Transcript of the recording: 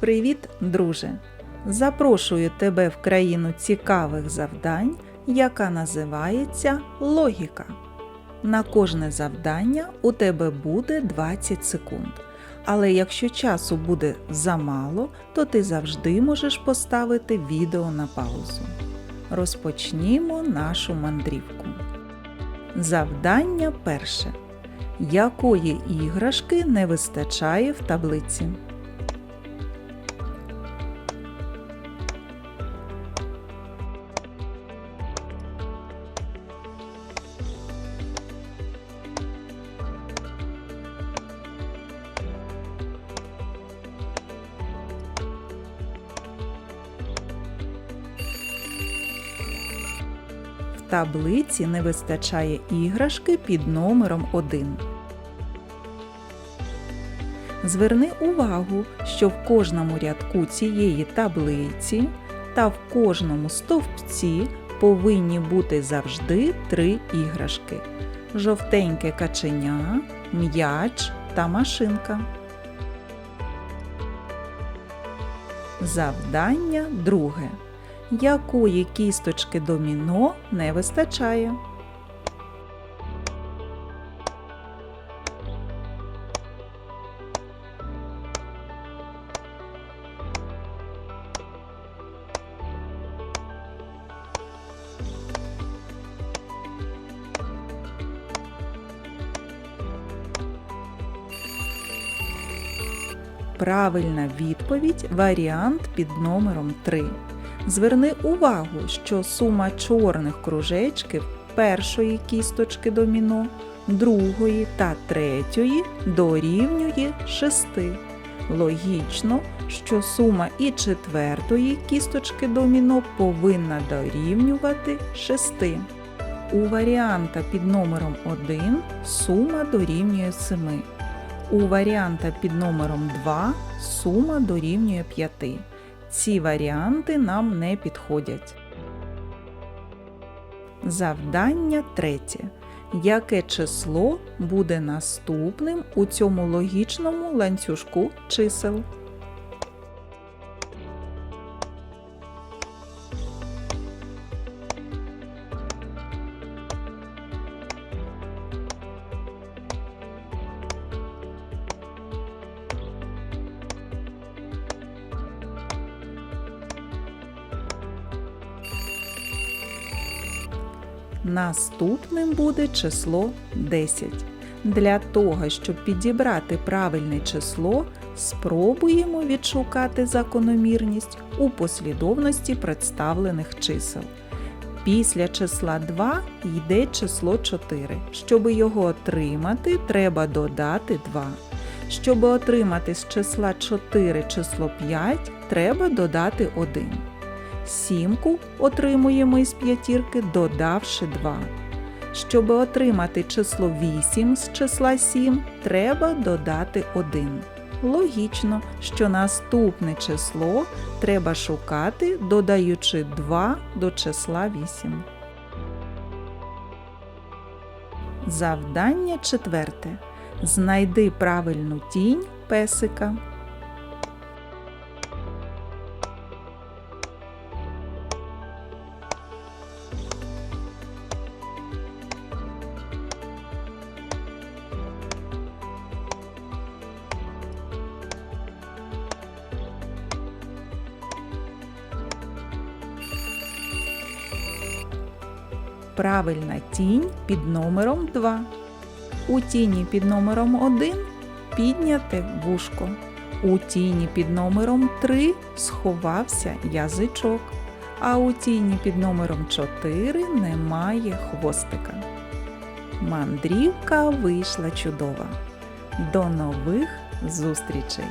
Привіт, друже! Запрошую тебе в країну цікавих завдань, яка називається логіка. На кожне завдання у тебе буде 20 секунд. Але якщо часу буде замало, то ти завжди можеш поставити відео на паузу. Розпочнімо нашу мандрівку. Завдання перше. Якої іграшки не вистачає в таблиці? Таблиці не вистачає іграшки під номером 1. Зверни увагу, що в кожному рядку цієї таблиці та в кожному стовпці повинні бути завжди три іграшки: жовтеньке каченя, м'яч та машинка. Завдання друге. Якої кісточки доміно не вистачає? Правильна відповідь варіант під номером 3. Зверни увагу, що сума чорних кружечків першої кісточки доміно, другої та третьої дорівнює 6. Логічно, що сума і четвертої кісточки доміно повинна дорівнювати 6. У варіанта під номером 1 сума дорівнює 7. У варіанта під номером 2 сума дорівнює 5. Ці варіанти нам не підходять. Завдання третє. Яке число буде наступним у цьому логічному ланцюжку чисел? Наступним буде число 10. Для того, щоб підібрати правильне число, спробуємо відшукати закономірність у послідовності представлених чисел. Після числа 2 йде число 4. Щоб його отримати, треба додати 2. Щоб отримати з числа 4 число 5, треба додати 1. Сімку отримуємо із п'ятірки, додавши 2. Щоб отримати число 8 з числа 7, треба додати 1. Логічно, що наступне число треба шукати, додаючи 2 до числа 8. Завдання четверте. Знайди правильну тінь песика. Правильна тінь під номером 2. У тіні під номером 1 підняте вушко. У тіні під номером 3 сховався язичок. А у тіні під номером 4 немає хвостика. Мандрівка вийшла чудова. До нових зустрічей!